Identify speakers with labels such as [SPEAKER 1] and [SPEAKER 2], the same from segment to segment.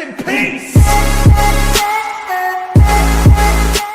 [SPEAKER 1] In peace.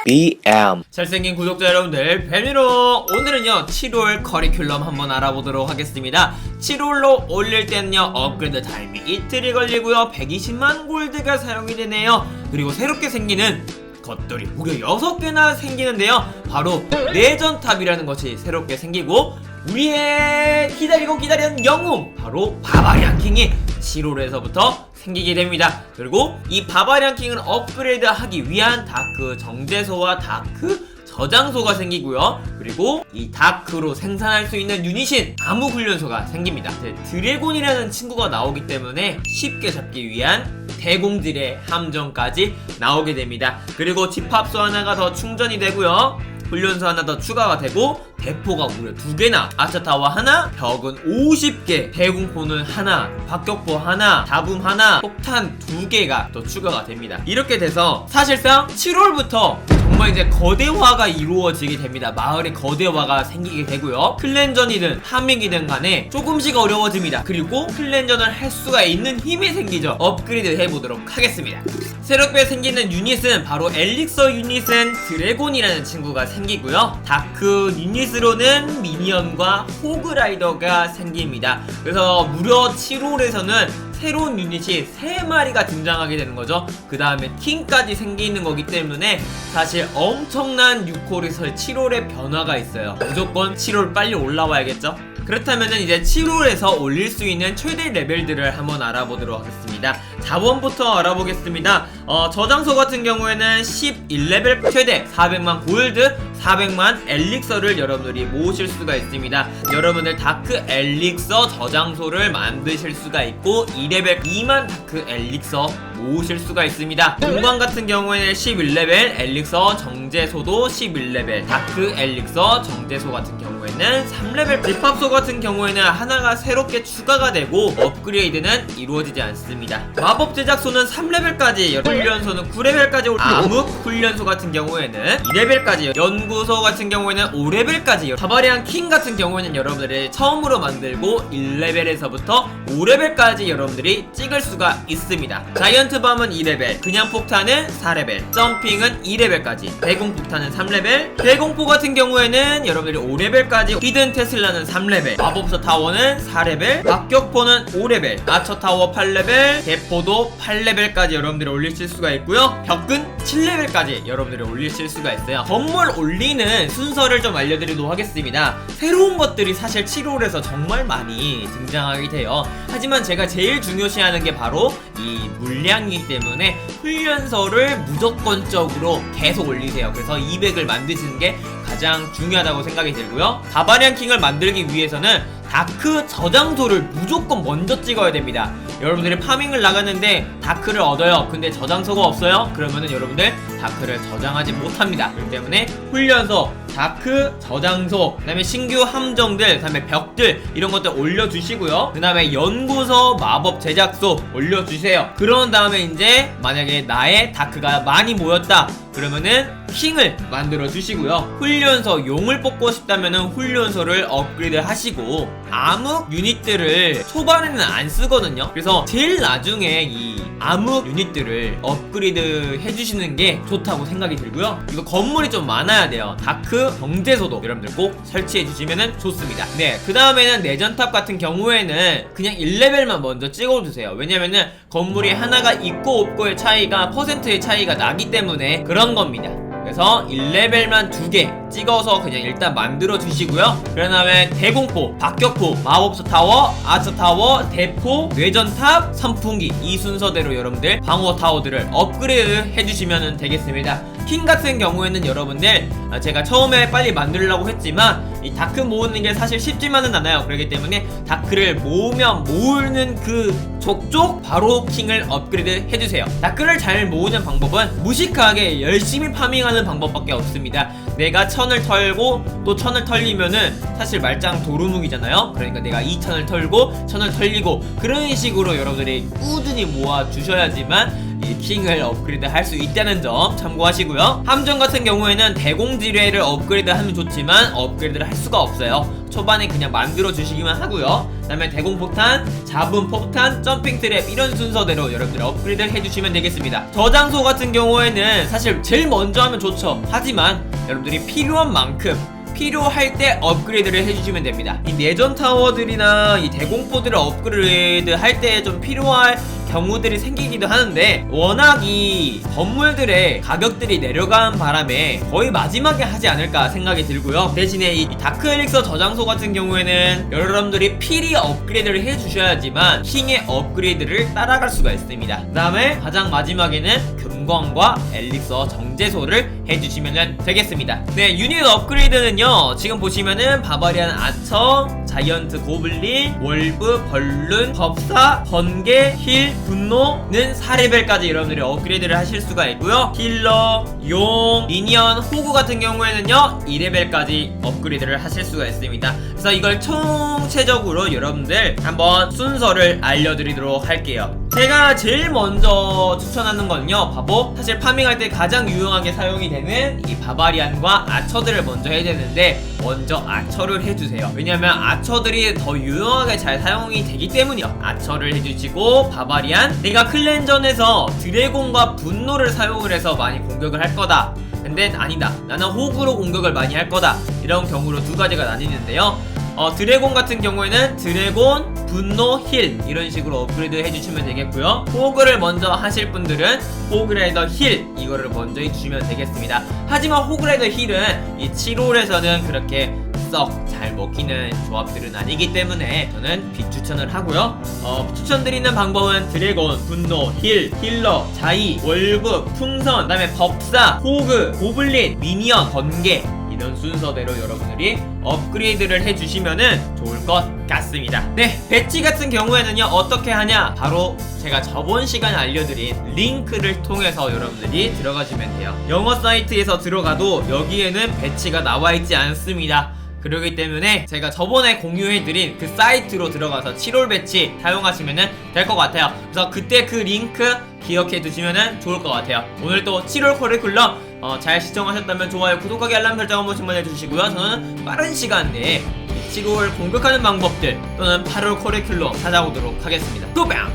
[SPEAKER 2] BM
[SPEAKER 3] 잘생긴 구독자 여러분들 뱀이로. 오늘은요 7월 커리큘럼 한번 알아보도록 하겠습니다. 7월로 올릴 때는요 업그레이드 타임이 이틀이 걸리고요. 120만 골드가 사용이 되네요. 그리고 새롭게 생기는 것들이 무려 6개나 생기는데요. 바로 내전탑이라는 것이 새롭게 생기고 우리의 기다리고 기다리는 영웅 바로 바바리안 킹이 7월에서부터 생기게 됩니다. 그리고 이 바바리안 킹을 업그레이드 하기 위한 다크 정제소와 다크 저장소가 생기고요. 그리고 이 다크로 생산할 수 있는 유닛인 암흑 훈련소가 생깁니다. 드래곤이라는 친구가 나오기 때문에 쉽게 잡기 위한 대공들의 함정까지 나오게 됩니다. 그리고 집합소 하나가 더 충전이 되고요. 훈련소 하나 더 추가가 되고 대포가 무려 두 개나 아차타워 하나 벽은 50개 대공포는 하나 박격포 하나 다붐 하나 폭탄 두 개가 또 추가가 됩니다. 이렇게 돼서 사실상 7월부터 정말 이제 거대화가 이루어지게 됩니다. 마을에 거대화가 생기게 되고요. 클랜전이든 파밍이든 간에 조금씩 어려워집니다. 그리고 클랜전을 할 수가 있는 힘이 생기죠. 업그레이드 해보도록 하겠습니다. 새롭게 생기는 유닛은 바로 엘릭서 유닛은 드래곤이라는 친구가 생기고요. 다크 유닛으로는 미니언과 호그라이더가 생깁니다. 그래서 무려 7홀에서는 새로운 유닛이 3마리가 등장하게 되는 거죠 그 다음에 킹까지 생기는 거기 때문에 사실 엄청난 6홀에서 7홀의 변화가 있어요 무조건 7홀 빨리 올라와야겠죠 그렇다면은 이제 7홀에서 올릴 수 있는 최대 레벨들을 한번 알아보도록 하겠습니다. 자원부터 알아보겠습니다. 어, 저장소 같은 경우에는 11레벨 최대 400만 골드, 400만 엘릭서를 여러분들이 모으실 수가 있습니다. 여러분들 다크 엘릭서 저장소를 만드실 수가 있고 2레벨 2만 다크 엘릭서 모으실 수가 있습니다. 공방 같은 경우에는 11레벨 엘릭서 정제소도 11레벨 다크 엘릭서 정제소 같은 경우에는 3레벨 집합소 같은 경우에는 하나가 새롭게 추가가 되고 업그레이드는 이루어지지 않습니다. 마법 제작소는 3레벨까지 훈련소는 9레벨까지 올 암흑 훈련소 같은 경우에는 2레벨까지 연구소 같은 경우에는 5레벨까지 바바리안 킹 같은 경우에는 여러분들이 처음으로 만들고 1레벨에서부터 5레벨까지 여러분들이 찍을 수가 있습니다. 자이언트 밤은 2레벨, 그냥 폭탄은 4레벨, 점핑은 2레벨까지, 대공 폭탄은 3레벨, 대공포 같은 경우에는 여러분들이 5레벨까지, 히든 테슬라는 3레벨, 마법사 타워는 4레벨, 박격포는 5레벨, 아처 타워 8레벨, 대포도 8레벨까지 여러분들이 올리실 수가 있고요. 벽은 7레벨까지 여러분들이 올리실 수가 있어요. 건물 올리는 순서를 좀 알려드리도록 하겠습니다. 새로운 것들이 사실 7홀에서 정말 많이 등장하게 돼요. 하지만 제가 제일 중요시하는 게 바로 이 물량 이기 때문에 훈련소를 무조건적으로 계속 올리세요. 그래서 200을 만드시는 게 가장 중요하다고 생각이 들고요. 바바리안 킹을 만들기 위해서는 다크 저장소를 무조건 먼저 찍어야 됩니다. 여러분들이 파밍을 나갔는데 다크를 얻어요. 근데 저장소가 없어요? 그러면은 여러분들 다크를 저장하지 못합니다. 그렇기 때문에 훈련소, 다크 저장소, 그 다음에 신규 함정들, 그 다음에 벽들 이런 것들 올려주시고요. 그 다음에 연구소, 마법 제작소 올려주세요. 그런 다음에 이제 만약에 나의 다크가 많이 모였다. 그러면은 킹을 만들어 주시고요. 훈련소 용을 뽑고 싶다면은 훈련소를 업그레이드 하시고 암흑 유닛들을 초반에는 안 쓰거든요. 그래서 제일 나중에 이 암흑 유닛들을 업그레이드 해주시는 게 좋다고 생각이 들고요. 이거 건물이 좀 많아야 돼요. 다크 경제소도 여러분들 꼭 설치해 주시면 좋습니다. 네, 그 다음에는 내전탑 같은 경우에는 그냥 1레벨만 먼저 찍어주세요. 왜냐면은 건물이 하나가 있고 없고의 차이가 퍼센트의 차이가 나기 때문에 그런 겁니다. 그래서 1레벨만 두개 찍어서 그냥 일단 만들어 주시고요. 그 다음에 대공포, 박격포, 마법사 타워, 아처 타워, 대포, 뇌전탑, 선풍기 이 순서대로 여러분들 방어 타워들을 업그레이드 해주시면 되겠습니다. 킹 같은 경우에는 여러분들 아, 제가 처음에 빨리 만들려고 했지만 이 다크 모으는 게 사실 쉽지만은 않아요. 그렇기 때문에 다크를 모으면 모으는 그 족족 바로 킹을 업그레이드 해주세요. 다크를 잘 모으는 방법은 무식하게 열심히 파밍하는 방법밖에 없습니다. 내가 천을 털고 또 천을 털리면은 사실 말짱 도루묵이잖아요. 그러니까 내가 2천을 털고 천을 털리고 그런 식으로 여러분들이 꾸준히 모아 주셔야지만 이 킹을 업그레이드 할 수 있다는 점 참고하시고요. 함정 같은 경우에는 대공지뢰를 업그레이드 하면 좋지만 업그레이드를 할 수가 없어요. 초반에 그냥 만들어 주시기만 하고요. 그 다음에 대공폭탄, 잡음 폭탄, 점핑 트랩 이런 순서대로 여러분들 업그레이드를 해주시면 되겠습니다. 저장소 같은 경우에는 사실 제일 먼저 하면 좋죠. 하지만 여러분들이 필요한 만큼 필요할 때 업그레이드를 해주시면 됩니다. 이 내전 타워들이나 이 대공포들을 업그레이드 할 때 좀 필요할 경우들이 생기기도 하는데 워낙 이 건물들의 가격들이 내려간 바람에 거의 마지막에 하지 않을까 생각이 들고요. 대신에 이 다크 엘릭서 저장소 같은 경우에는 여러분들이 필히 업그레이드를 해주셔야지만 킹의 업그레이드를 따라갈 수가 있습니다. 그 다음에 가장 마지막에는 금 광과 엘릭서 정제소를 해주시면 되겠습니다. 네, 유닛 업그레이드는요. 지금 보시면은 바바리안 아처, 자이언트 고블린, 월브, 벌룬, 법사, 번개, 힐, 분노는 4레벨까지 여러분들이 업그레이드를 하실 수가 있고요. 힐러, 용, 미니언, 호구 같은 경우에는요. 2레벨까지 업그레이드를 하실 수가 있습니다. 그래서 이걸 총체적으로 여러분들 한번 순서를 알려드리도록 할게요. 제가 제일 먼저 추천하는 건요. 바보 사실 파밍할 때 가장 유용하게 사용이 되는 이 바바리안과 아처들을 먼저 해야 되는데 먼저 아처를 해주세요. 왜냐면 아처들이 더 유용하게 잘 사용이 되기 때문이요. 아처를 해주시고 바바리안 내가 클랜전에서 드래곤과 분노를 사용을 해서 많이 공격을 할 거다. 근데 아니다. 나는 호구로 공격을 많이 할 거다. 이런 경우로 두 가지가 나뉘는데요. 어, 드래곤 같은 경우에는 드래곤, 분노, 힐 이런 식으로 업그레이드 해주시면 되겠고요. 호그를 먼저 하실 분들은 호그레이더 힐 이거를 먼저 해주시면 되겠습니다. 하지만 호그레이더 힐은 이 7홀에서는 그렇게 썩잘 먹히는 조합들은 아니기 때문에 저는 비추천을 하고요. 어, 추천드리는 방법은 드래곤, 분노, 힐, 힐러, 자이, 월브, 풍선, 그 다음에 법사, 호그, 고블린, 미니언, 번개 이런 순서대로 여러분들이 업그레이드를 해주시면은 좋을 것 같습니다. 네, 배치 같은 경우에는요 어떻게 하냐? 바로 제가 저번 시간에 알려드린 링크를 통해서 여러분들이 들어가시면 돼요. 영어 사이트에서 들어가도 여기에는 배치가 나와 있지 않습니다. 그러기 때문에 제가 저번에 공유해드린 그 사이트로 들어가서 7월 배치 사용하시면 될 것 같아요. 그래서 그때 그 링크 기억해 두시면 좋을 것 같아요. 오늘 또 7월 커리큘럼 어, 잘 시청하셨다면 좋아요, 구독하기, 알람 설정 한 번씩만 해주시고요. 저는 빠른 시간 내에 7월 공격하는 방법들 또는 8월 커리큘럼 찾아오도록 하겠습니다. 뚜빵!